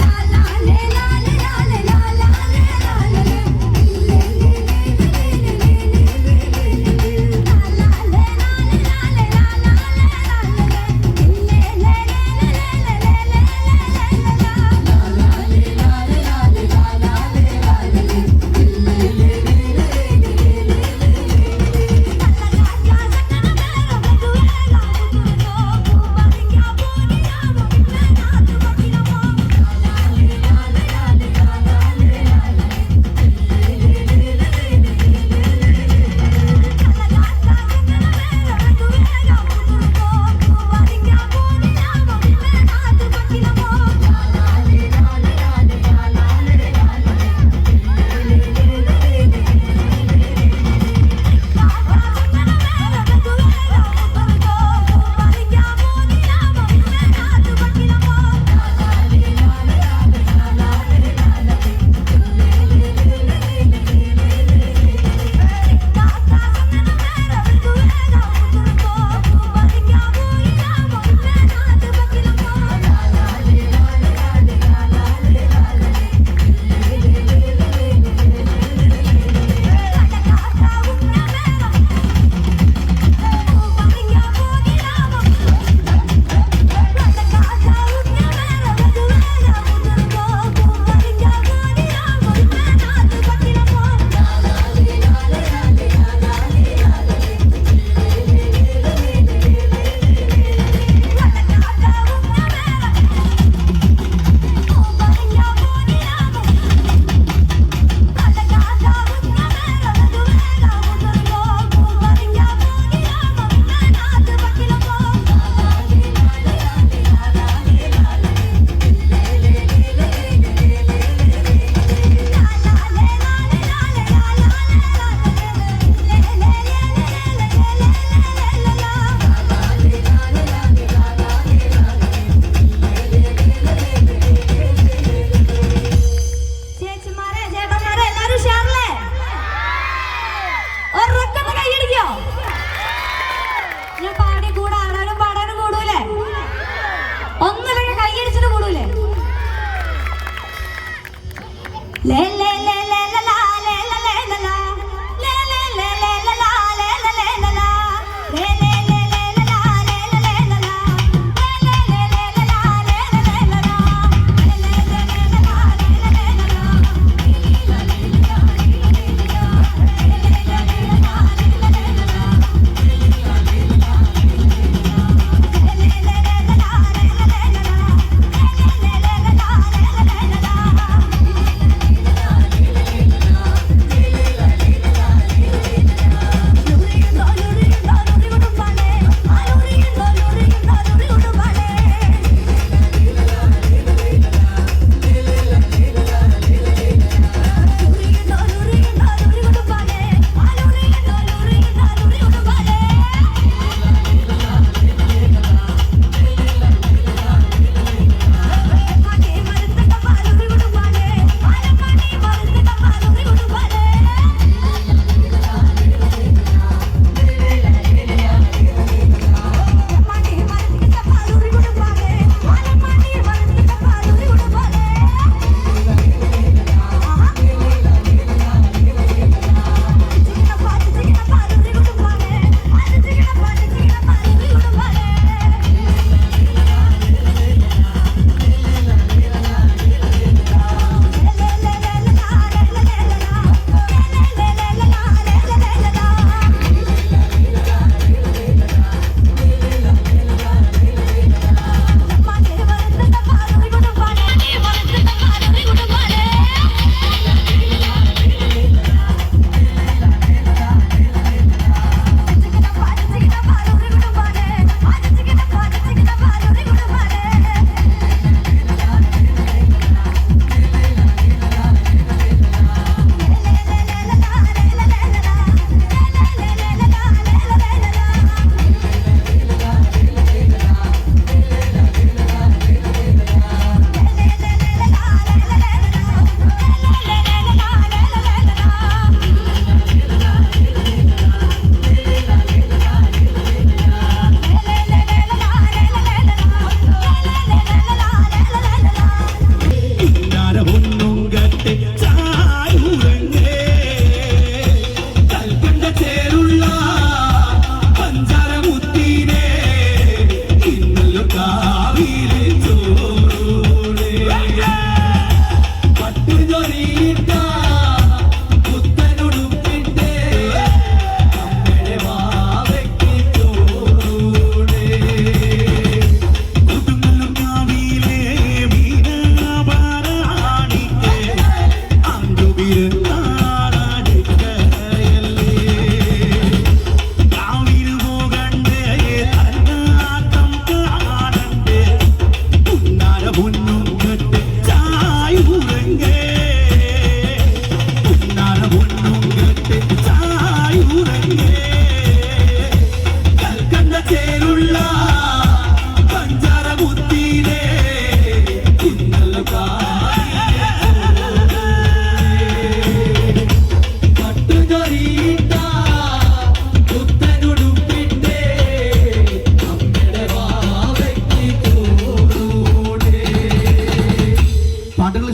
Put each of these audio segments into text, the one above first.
la la la la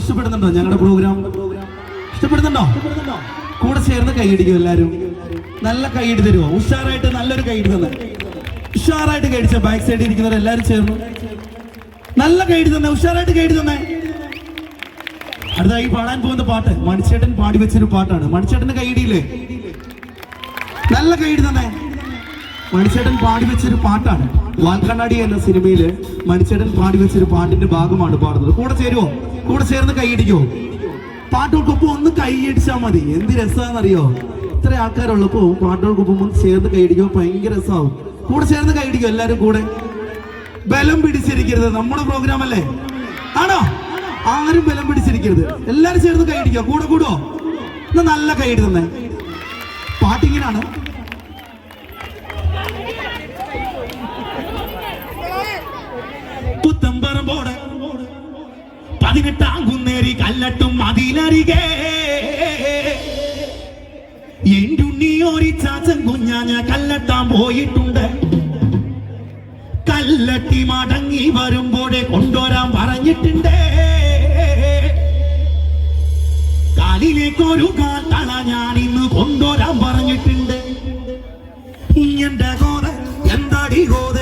ഇഷ്ടപ്പെടുന്നുണ്ടോ ഞങ്ങളുടെ programme ഇഷ്ടപ്പെടുന്നുണ്ടോ? കൂടെ ചേർന്ന് കൈയടിക്കും എല്ലാരും. നല്ല കൈയടി തരുമോ ഉഷാറായിട്ട് നല്ലൊരു കൈയടി തന്നെ. ഉഷാറായിട്ട് കൈയടിച്ച ബാക്ക് സൈഡിൽ ഇരിക്കുന്നവർ എല്ലാരും ചേർന്നു. നല്ല കൈയടി തന്നെ. ഉഷാറായിട്ട് കൈയടി തന്നെ. അടുത്തായി പാടാൻ പോകുന്ന പാട്ട്. മണിച്ചേട്ടൻ പാടി വെച്ചൊരു പാട്ടാണ്. മണിച്ചേട്ടന്റെ കൈയിടിയില്ലേ നല്ല കൈയടി തന്നെ. മണിച്ചേട്ടൻ പാടി വെച്ചൊരു പാട്ടാണ്. വാൽക്കണ്ണാടി എന്ന സിനിമയിൽ മണിച്ചേട്ടൻ പാടി വെച്ചൊരു പാട്ടിന്റെ ഭാഗമാണ് പാടുന്നത്. കൂടെ ചേരുവോ? കൂടെ ചേർന്ന് കൈയിടിക്കോ പാട്ടുകൾക്കൊപ്പം ഒന്ന് കൈയടിച്ചാൽ മതി. എന്ത് രസമാണെന്നറിയോ? ഇത്ര ആൾക്കാരുള്ളപ്പോ പാട്ടുകൾക്കൊപ്പം ഒന്ന് ചേർന്ന് കൈയടിക്കുമ്പോൾ ഭയങ്കര രസമാവും. കൂടെ ചേർന്ന് കൈയടിക്കോ എല്ലാരും കൂടെ? ബലം പിടിച്ചിരിക്കരുത്. നമ്മുടെ പ്രോഗ്രാം അല്ലേ? ആണോ? ആരും ബലം പിടിച്ചിരിക്കരുത്. എല്ലാരും ചേർന്ന് കൈയടിക്കോ കൂടെ കൂടോ എന്നാ നല്ല കൈയിടുന്നേ പാട്ടിങ്ങനാണ്. പതിനെട്ടാം അതിലറികെ എന്റുണ്ണി ഒരു ചാച്ചൻ കുഞ്ഞാഞ്ഞ കല്ലട്ടാൻ പോയിട്ടുണ്ട്. കല്ലട്ടി മടങ്ങി വരുമ്പോഴേ കൊണ്ടുവരാൻ പറഞ്ഞിട്ടുണ്ട്. കാലിലേക്കൊരു കാൽ ഞാൻ ഇന്ന് കൊണ്ടുവരാൻ പറഞ്ഞിട്ടുണ്ട്. എന്താടി കോത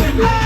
Watching.